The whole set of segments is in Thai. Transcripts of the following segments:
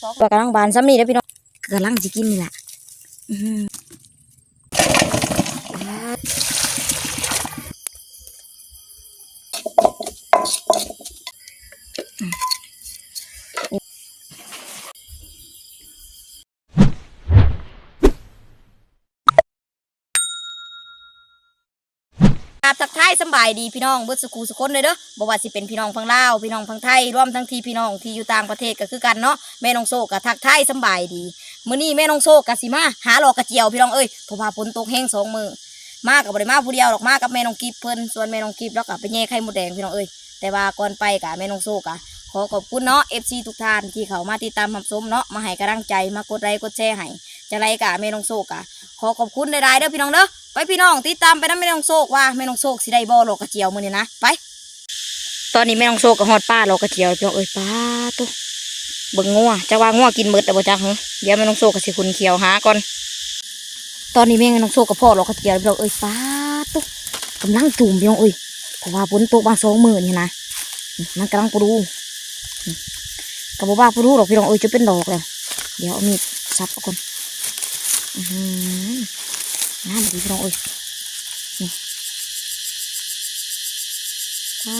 สองกำลังบานซ้ำนี่เด้อพี่น้องกำลังสิกินนี่แหละอื้อหือครับทักทาย สบายดีพี่น้องเบิดสกูสุคนเลยเด้อบ่ว่าสิเป็นพี่น้องฝั่งลาวพี่น้องฝั่งไทยร่วมทั้งทีพี่น้องที่อยู่ต่างประเทศก็คือกันเนาะแม่น้องโซก็ทักไทยสบายดีมื้อนี้แม่น้องโซก็สิมาหาหลอกกระเจียวพี่น้องเอ้ยเพราะว่าฝนตกแห้งสองมือมากับบ่ได้มาผู้เดียวหรอกมากับแม่น้องกิฟเพิ่นส่วนแม่น้องกิฟแล้วก็ไปแย่ไข่มดแดงพี่น้องเอ้ยแต่ว่าก่อนไปกะแม่น้องโซกะขอขอบคุณเนาะ FC ทุกท่านที่เขามาติดตามรับชมเนาะมาให้กำลังใจมากดไลค์กดแชร์ให้จะไลค์กะแม่น้องโซกะขอขอบคุณหลายๆเด้อพี่น้องเด้อ ไปพี่น้องติดตามไปนะแม่น้องโศกว่าแม่น้องโศกสิได้บ่โลกกระเจียวมื้อนี้นะไป ตอนนี้แม่น้องโศกก็ฮอดป้าโลกกระเจียวพี่น้องเอ้ยป้าตุ๊เบิ่งงัวจะว่างัวกินหมดแต่บ่จักหึเดี๋ยวแม่น้องโศกก็สิคุณเขียวหาก่อนตอนนี้แม่น้องโศกก็พ่อโลกกระเจียวพี่น้องเอ้ยป้าตุ๊กำลังจุ่มพี่น้องเอ้ยเพราะว่าฝนตกบางสองมื้อนี่นะมันกำลังปรูก็บ่ว่าปรูหรอกพี่น้องเอ้ยจะเป็นดอกแล้วเดี๋ยวเอามีดซับเอาก่อ นอือหือน้ำดีพี่น้องเอ้ยนี่ตา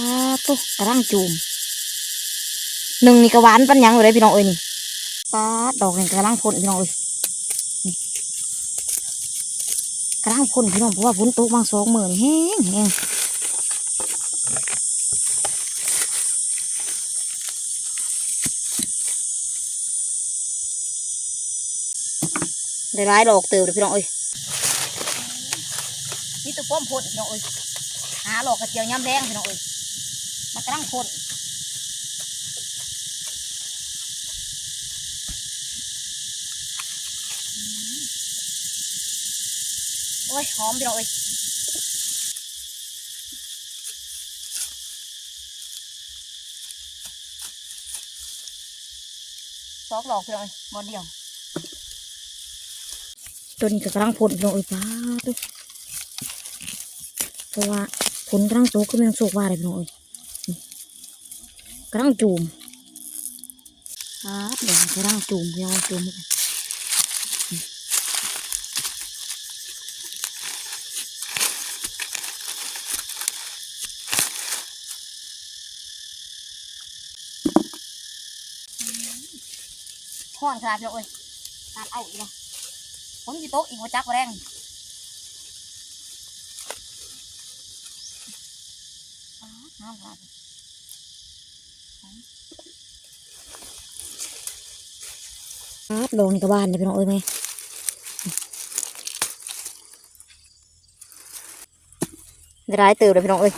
ตุ๊กระรังจูมหนึ่งนี่กระหวานปันหยังเลยพี่น้องเอ้ยนี่ปาดดอกนี่กระรังพ่นพี่น้องเอ้ยนี่กระรังพ่นพี่น้องเพราะว่าฝนตกบางสองหมื่นแห้งแห้งได้ร้ายดอกเติบเลยพี่น้องเอ้ย นี่ตัวป้อมพ่นพี่น้องเอ้ยหาหลอกกระเจียวย้ำแดงพี่น้องเอ้ยมันกำลังพ่นโอ้ยหอมพี่น้องเอ้ยสองหลอกพี่น้องเอ้ยบอลเดียวตัวนี้ก็กำลังพ่นพี่น้องเอ้ยป้าตัว เพราะว่าผลกำลังโตขึ้นไม่ต้องโศกว่าอะไรพี่น้องเอ้ยกำลังจูมครับเดี๋ยวกำลังจูมพี่น้องจูมกันห้อนขนาดพี่น้องเอ้ยตัดเอาอีกแล้วฝนจะโตกอีกว่าจักแรง น้ำค่ะครับลงนี่ก็บ้านเลยพี่น้องเอ้ยแม่ร้ายเติบเลยพี่น้องเอ้ย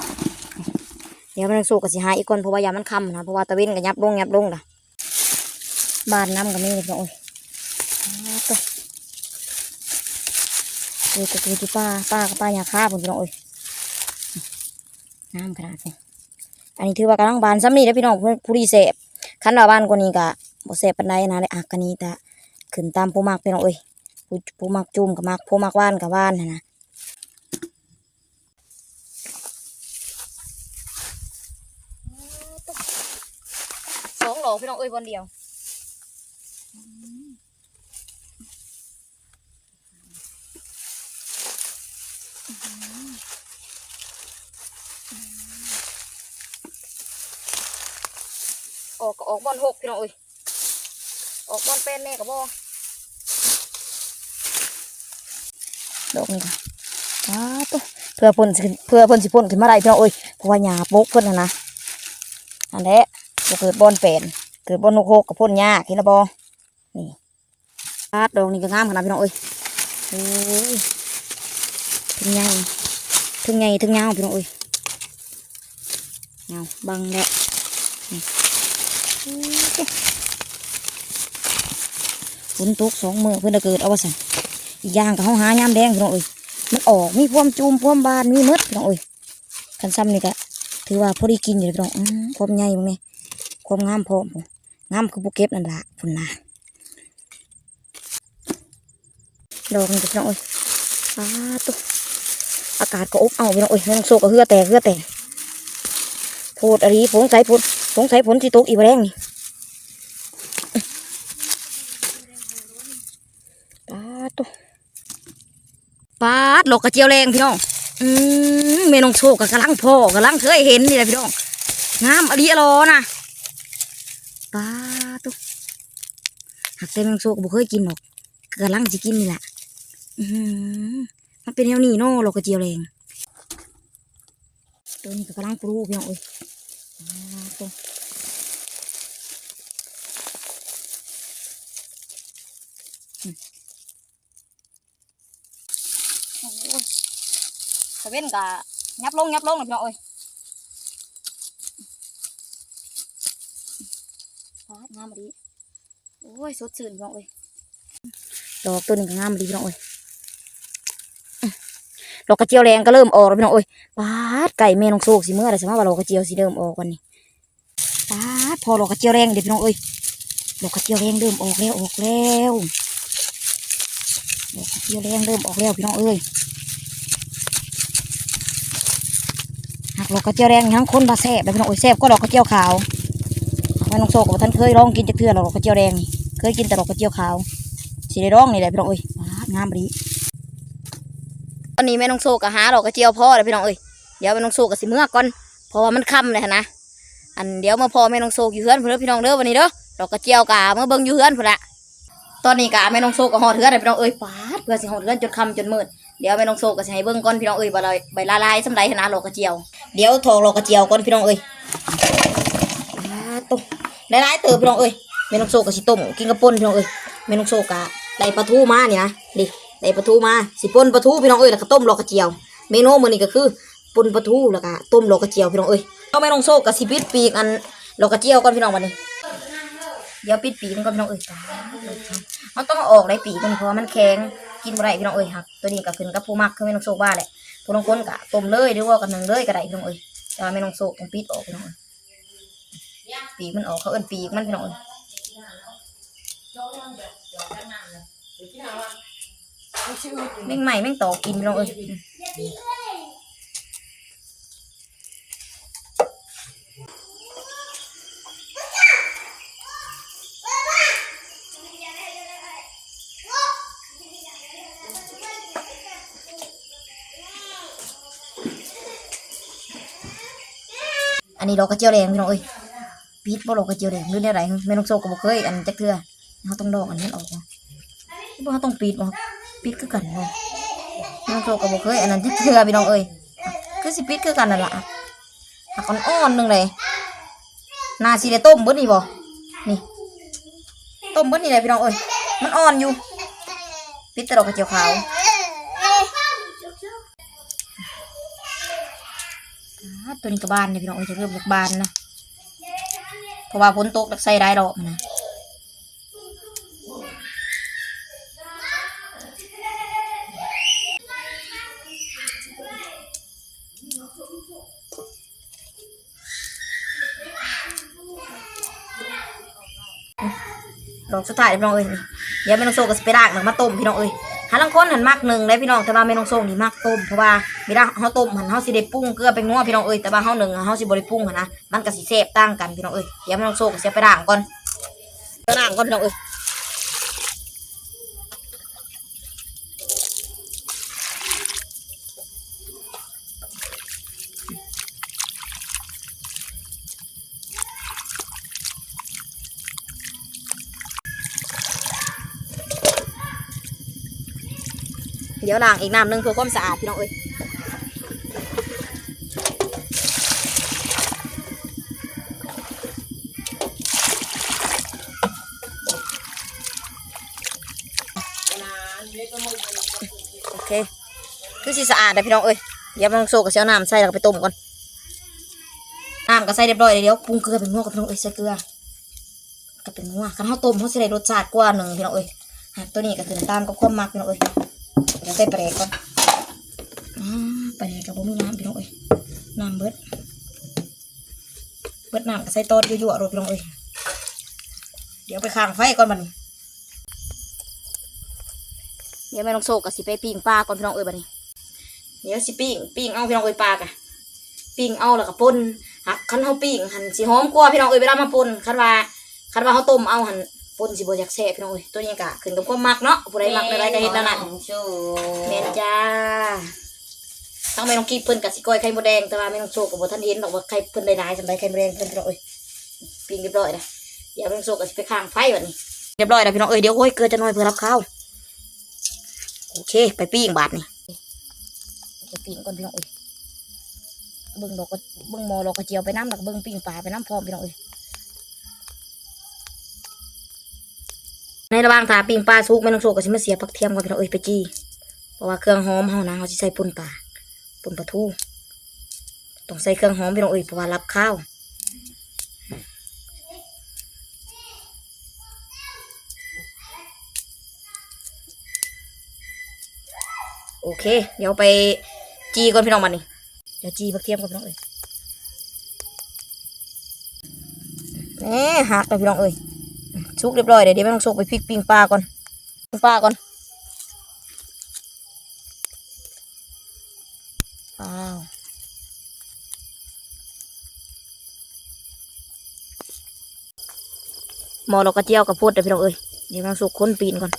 เดี๋ยวมันสู้กับสิหายอีกคนเพราะว่ายามันคำนะเพราะว่าตะเวนก็ยับลงยับลงนะบานน้ำก็มีเลยพี่น้องเอ้ยตัวเอ้ยตัวที่ป้าป้ากับป้ายาฆ่าผมพี่น้องเอ้ยน้ำขนาดนี้ อันนี้ถือว่ากำลังบานซ้ำนี่แล้วพี่น้องผู้ผู้ดีเสพขันว่าบ้านกว่านี้กะบ่เสพปันไดนะเลยอักกันนี้แต่ขึ้นตามผู้มากพี่น้องเอ้ยผู้ผู้มากจุ่มกับมากผู้มากว่านกับว่านนะนะสองโหลพี่น้องเอ้ยบนเดียว ออกบอลหกพี่น้องเอ้ยออกบอลเป็นแม่กับบ่ดอกนี่ค่ะอ้าตุ๊เพื่อพ่นเพื่อพ่นสิพ่นขึ้นมาได้พี่น้องเอ้ยเพราะว่าหญ้าปกพ่นนะนะอันแหละเกิดบอลเป็นเกิดบอลหกหกกับพ่นหญ้าเห็นแล้วบ่นี่ปาดอกนี่ก็งามขนาดพี่น้องเอ้ยโอ้ยถึงใหญ่ถึงใหญ่ถึงยาวพี่น้องเอ้ยยาวบังแล้ว ฝนตกสองมือเพื่อนเกิดเอาวสันอีกอย่างกับเขาหายามแดงพี่น้องเอ้ยมันออกมีพวมจูมพวมบานมีมดพี่น้องเอ้ยคันซ้ำนี่ก็ถือว่าพอดีกินอยู่พี่น้องความใหญ่บ้างไงความงามพอมงามคือบุเก็บนั่นละพุ่นนะดอกนี่ก็พี่น้องเอ้ยอ้าตุ๊อากาศก็อบเอาพี่น้องเอ้ยไม่ต้องโซกก็เหือแตกเหือแตกโพดอะไรสงสัยฝน สงสัยฝนสิตกอีกแรงนี่ปาดตัวปาดหลอกกระเจียวแรงพี่น้อง อืมเมนองโชกกับกระลังพ่อกระลังเคยเห็นนี่แหละพี่น้อง งามอดีอรอนะปาดตัวหักเต็มองโชกบุเคยกินหรอกกระลังจะกินนี่แหละ อืมมันเป็นแนวนี้เนาะหลอกกระเจียวแรงตัวนี้กระลังปลูกพี่น้องเอ้ ปาเว้นกะยับลงยับลงหนะพี่น้องเอ้ยฟาดงามมาดีโอ้ยสดชื่นพี่น้องเอ้ยดอกตัวหนึ่งก็งามมาดีพี่น้องเอ้ย ดอกกระเจียวแรงก็เริ่มออกแล้วพี่น้องเอ้ยปาดไก่เมนองโซกสิเมื่อไรสมมติว่าดอกกระเจียวสิเริ่มออกวันนี้ปาดพอดอกกระเจียวแรงเดี๋ยวพี่น้องเอ้ยดอกกระเจียวแรงเริ่มออกแล้วออกแล้วดอกกระเจียวแรงเริ่มออกแล้วพี่น้องเอ้ยหักดอกกระเจียวแดงทั้งคนบาแซ่บเลยพี่น้องโอ้ยแซ่บก็ดอกกระเจียวขาวแม่น้องโซกับท่านเคยลองกินจากเทื่อดอกกระเจียวแดงเคยกินแต่ดอกกระเจียวขาวสีได้ร้องนี่แหละพี่น้องโอ้ยงามดี อนนี้แม่น้องโซกับหาดอกกระเจียวพ่อเลยพี่น้องเอ้ยเดี๋ยวแม่น้องโซกับสิเมื่อก่อนเพราะว่ามันค่ำเลยนะอันเดี๋ยวมาพอแม่น้องโซอยู่เฮือนเพื่อนพี่น้องเด้อวันนี้เด้อดอกกระเจียวกะเมื่อเบิ่งอยู่เฮือนพุ่นละตอนนี้กะแม่น้องโซกับหอดเฮือนเลยพี่น้องเอ้ยปาดเพื่อสิหอดเฮือนจนค่ำจนมืดเดี๋ยวแม่น้องโซกับสิให้เบิ่งก่อนพี่น้องเอ้ยใบละใบละลายสำไรชนนะดอกกระเจียว เดี๋ยวทองรอกระเจียวก่อนพี่น้องเอ้ยอ่าต้มได้หลายเติบพี่น้องเอ้ยเมนูโซกับสิต้มกินกับป่นพี่น้องเอ้ยเมนูโซกะได้ปลาทูมาเนี่ยนะดิ ได้ปลาทูมาสิปนปลาทูพี่น้องเอ้ยแล้วก็ต้มรอกระเจียว เมนูมื้อนี้ก็คือปนปลาทูแล้วก็ต้มรอกระเจียวพี่น้องเอ้ยเอาเมนูโซกับสิปิดปีกอันรอกระเจียวก่อนพี่น้องวันนี้เดี๋ยวปิดปีกมันก่อนพี่น้องเอ้ยมันต้องออกได้ปีกมันเพราะมันแข็งกินบ่ได้พี่น้องเอ้ยครับตัวนี้ก็ขึ้นกับผู้มักคือเมนูโซว่าแหละผู้ลางคนกะต้มเลยหรือว่ากันหนึ่งเลยก็ได้พี่น้องเอ้ยแต่ว่าไม่ต้องโซกต้องปิดออกพี่น้องเอ้ยปีกมันออกเขาเอิ้นปีกมันพี่น้องเอ้ย แม่งใหม่แม่งตอกินพี่น้องเอ้ยอันนี้ดอกกระเจียวแดงพี่น้องเอ้ยปิดบ่ดอกกระเจียวแดงหรือเนี่ยไรไม่ต้องโซกก็บ่เคยอันจักเทือเขาต้องดอกอันนี้ออกบ่เขาต้องปิดบ่ ปิดคือกันบ่ไม่ต้องโซกก็บ่เคยอันนั้นจักเทื่อพี่น้องเอ้ยคือสิปิดคือกันนั่นแหละหักอ่อนๆหนึงเลยนาสิได้ต้มเบิดนี่บ่นี่ต้มเบิดนี่แหละพี่น้องเอ้ยมันอ่อนอยู่ปิดแต่ดอกกระเจียวขาวตัวนี้ก็บานเนี่ยพี่น้องเอ้ยจะเริ่มจากบานนะเพราะว่าฝนตกแล้วใส่ได้ดอกมันนะ ดอกสุดท้ายพี่น้องเอ้ยเดี๋ยวแม่น้องโซก็สิไปรากหนึ่งมาต้มพี่น้องเอ้ยหาลังคนหันมากหนึ่งเลยพี่น้องแต่ว่าแม่น้องโซนี่มากต้มเพราะว่าเวลาเขาต้มหันเขาสิได้ปรุงเกลือเป็นนัวพี่น้องเอ้ยแต่ว่าเฮาหนึ่งเฮาสิบริปรุงหันนะมันก็สิเซ่บตั้งกันพี่น้องเอ้ยเดี๋ยวแม่น้องโซก็สิไปล้างก่อนไปล้างก่อนพี่น้องเอ้ย เดี๋ยวล้างอีกน้ำหนึงเพื่อความสะอาดพี่น้องเอ้ยโอเค คือสิสะอาดนะพี่น้องเอ้ยเดี๋ยวแม่น้องโซก็สิเอาน้ำใส่แล้วก็ไปต้มก่อนน้ำก็ใส่เรียบร้อยเลยเดี๋ยวปรุงเกลือเป็นนัวกับพี่น้องเอ้ยใส่เกลือก็เป็นนัวกันเฮาต้มเฮาสิได้รสชาติกว่าหนึ่งพี่น้องเอ้ยตัวนี้ก็คือน้ำตาลกับความมักพี่น้องเอ้ย เดี๋ยวใส่ปลาแดกก่อนอ่าปลาแดกกับผมมีน้ำพี่น้องเอ้ยน้ำเบิดเบิดน้ำก็ใส่ต้นยั่วๆโรยพี่น้องเอ้ยเดี๋ยวไปข้างไฟก่อนมันเดี๋ยวแม่น้องโซกับสิไปปิ้งปลาก่อนพี่น้องเอ้ยบัดนี้เดี๋ยวสิปิ้งปิ้งเอาพี่น้องเอ้ยปลากะปิ้งเอาแล้วก็ป่นหักคันเฮาปิ้งหันสิหอมกว่าพี่น้องเอ้ยเวลามาป่นคันว่าคันว่าเฮาต้มเอาหัน ป่นสิบ่อยากแซ่บพี่น้องเอ้ยตัวนี้กะขึ้นกับความมักเนาะผู้ใดมักอะไรก็เฮ็ดนั่นน่ะชูแม่นจ้าทั้งแม่น้องกีเพิ่นกับสิก้อยไข่มดแดงแต่ว่าแม่น้องโชคกับบ่ทันเห็นดอกว่าไข่เพิ่นได้หลายสำหรับไข่มดแดงเพิ่นพี่น้องเอ้ยปิ้งเรียบร้อยนะเดี๋ยวแม่น้องโชคก็สิไปข้างไฟบัดนี้เรียบร้อยแล้วพี่น้องเอ้ยเดี๋ยวโอ้ยเกลือจะน้อยเพื่อรับข้าวโอเค ไปปิ้งบาดนี่จะปิ้งก่อนพี่น้องเอ้ยเบิ่งดอกกระเบิ่งหมอดอกกระเจียวไปน้ำแล้วก็เบิ่งปิ้งปลาไปน้ำพร้อมพี่น้องเอ้ย ระหว่างทาปิ้งปลาสุกแม่น้องโชคก็สิมาเสียผักเทียมก่อนพี่น้องเอ้ยไปจี้เพราะว่าเครื่องหอมเฮานะเฮาสิใส่ป่นปลาป่นปลาทูต้องใส่เครื่องหอมพี่น้องเอ้ยเพราะว่ารับข้าวโอเค เดี๋ยวไปจีก่อนพี่น้องมันนี่เดี๋ยวจีผักเทียมก่อนพี่น้องเอ้ยแหมหักแล้วพี่น้องเอ้ย สุกเรียบร้อยเดี๋ยวเดี๋ยวแม่ต้องสุกไปพริกปิ้งปลาก่อนปิ้งปลาก่อนว้าวหมอเรากระเจียวกับพูดเดี๋ยวพี่น้องเอ้ยเดี๋ยวมันสุกค้นปีนก่อน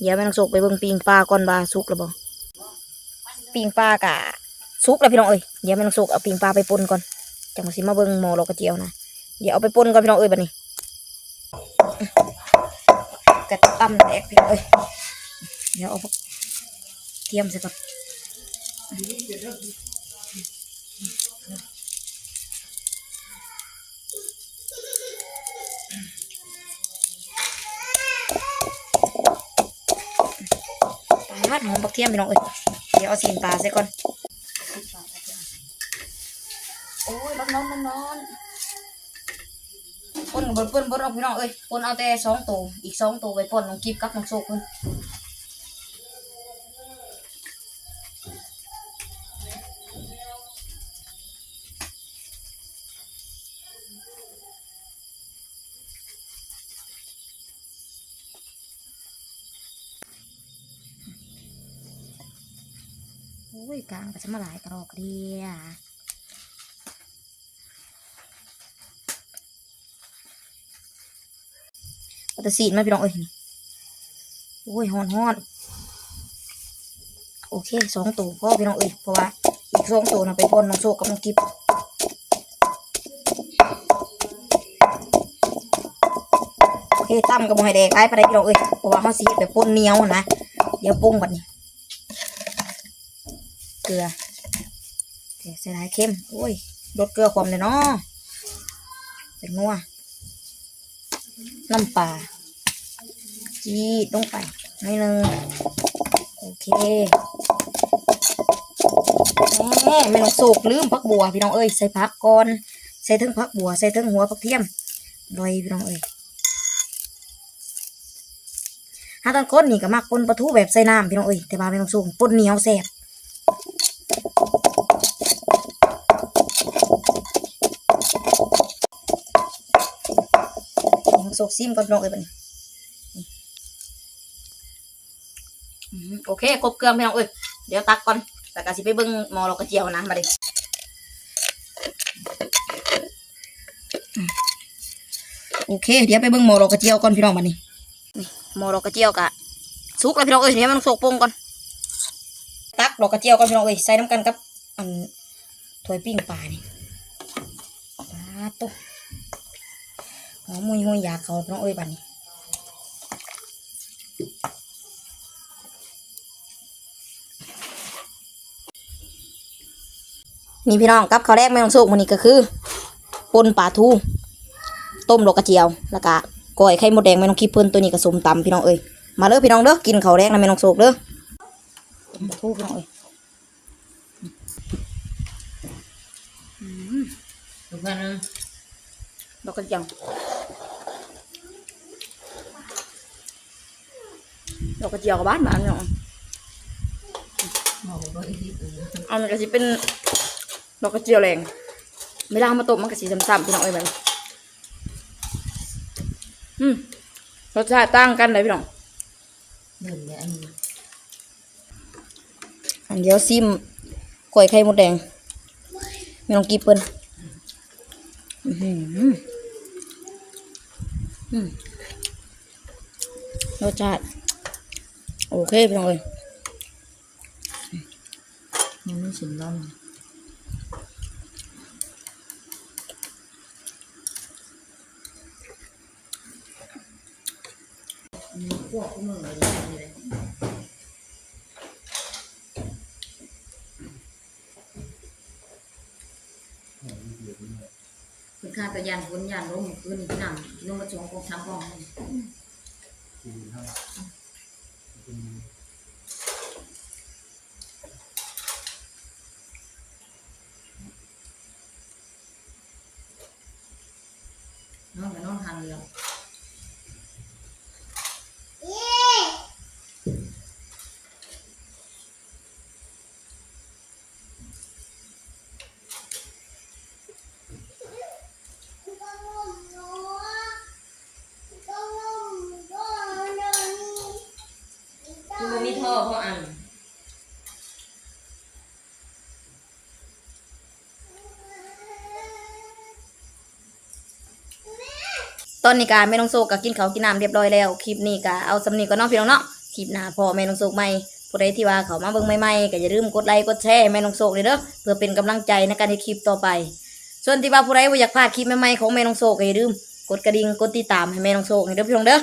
เดี๋ยวแม่ต้องสุกไปเบิ่งปีงปลาก่อนบาสุกแล้วบ่ปีงปลากะสุกแล้วพี่น้องเอ้ยเดี๋ยวแม่ต้องสุกเอาปีงปลาไปปนก่อน จังสิมาเบิ่งหมอรกระเจียวนะเดี๋ยวเอาไปปนก่อนพี่น้องเอ้ยบัดนี้กระตั้มแตกพี่น้องเอ้ยเดี๋ยวเอาพวกเทียมใส่ก่อนปลาหอมปักเทียมพี่น้องเอ้ยเดี๋ยวเอาสีปลาใส่ก่อน อ้ยร้อนร้อนร้อนร้อนปนกับบนปนนเอาพี่น้องเอ้ยปนเอาแต่สองตัวอีกสองตัวไปปนน้องกิบกับน้องโซกเพิ่นโอ้ยกลางก็จะมาหลายกระรอกเดีย แต่สีดมาพี่น้องเอ้ยโอ้ยฮอนฮอนโอเคสองตัวพ่อพี่น้องเอ้ยเพราะว่าอีกสองตัวนะไปปนน้องโซกับน้องกิบโอเคตั้มกับหอยแดงไอ้ไปได้พี่น้องเอ้ยเพราะว่าเขาสีแบบปนเหนียวนะเดี๋ยวปรุงบัดนี้เกลือเดี๋ยวใส่หลายเข้มโอ้ยลดเกลือความเลยเนาะเป็นนัว น้ำปลาจีดลงไปหน่อยหนึงโอเคแม่ไม่ต้องโศกลืมพักบัวพี่น้องเอ้ยใส่พักก่อนใส่ทั้งพักบัวใส่ทั้งหัวพักเทียมลอยพี่น้องเอ้ยถ้าตอนคนนี่ก็มักปนปลาทูแบบใส่น้ำพี่น้องเอ้ยแต่ว่าไม่ต้องสูงปนเหนียวแซ่บ โซกซิมก่อนน้องเอ้ยบัดนี้นี่อืมโอเคครบเครื่องพี่น้องเอ้ยเดี๋ยวตักก่อนแต่ก็สิไปเบิ่งหมอเรากระเจียวนะมาดิโอเค เดี๋ยวไปเบิ่งหมอเรากระเจียวก่อนพี่น้องมานี่นี่หมอเรากระเจียวกะสุกแล้วพี่น้องเอ้ยเดี๋ยวมันโซกปรุงก่อนตักเรากระเจียวก่อนพี่น้องเอ้ยใส่น้ำกันกับอันถ้วยปิ้งปลานี่ปลาตุ๊ หอมมุยหุยอยากเขาน้องเอ้ยบัดนี้นี่พี่น้องกับข้าวแรกไม่ต้องสุกมันนี้ก็คือปนปลาทูต้มดอกระเจียวแล้วก็ก้อยไข่มดแดงไม่ต้องคิดเพิ่นตัวนี้ก็สมตำพี่น้องเอ้ยมาเด้อพี่น้องเด้อกินข้าวแรกนะไม่ต้องสุกเด้อปลาทูพี่น้องเอ้ยถูกันนึงดอกกระเจียว ดอกกระเจียวกับบ้านบ้านพี่น้องหมอบอกอีกเอามันก็สิเป็นดอกกระเจียวแรงเวลาเอามาต้มมันก็สีซ้ำๆพี่น้องเอ้ยแบบอืมรสชาติต่างกันเลยพี่น้องหนึ่งเนี่ยอันนี้อันเดียวซิมกล้วยไข่มดแดงไม่ต้องกีบเปิ้นอื้อหืออืมรสชาติ โอเคพี่น้องเอ้ยมันไม่ชิมร้อนมีพวกมืออะไรอย่างเงี้ยคือค่าตะยานฝนยานลมคืนนี่นำลงมาสองกองสามกองน องกับนองทานเลย คือมันมีท่อเพราะอันตอนนี้กาแม่น้องโซก็กินเขาวกินน้ำเรียบร้อยแล้ว คลิปนี้ก็เอาสำนีก็น้องพี่น้องเนาะคลิปหน้าพอแม่น้องโซใหม่ผู้ใดที่ว่าเขามาเบิ่งใหม่ๆก็อย่าลืมกดไลค์กดแชร์แม่น้องโซเลยเด้อเพื่อเป็นกำลังใจในการให้คลิปต่อไป ส่วนที่ว่าผู้ใดบ่อยากพลาดคลิปใหม่ๆของแม่น้องโซก็อย่าลืมกดกระดิ่งกดติดตามให้แม่น้องโซให้เด้อพี่น้องเด้อ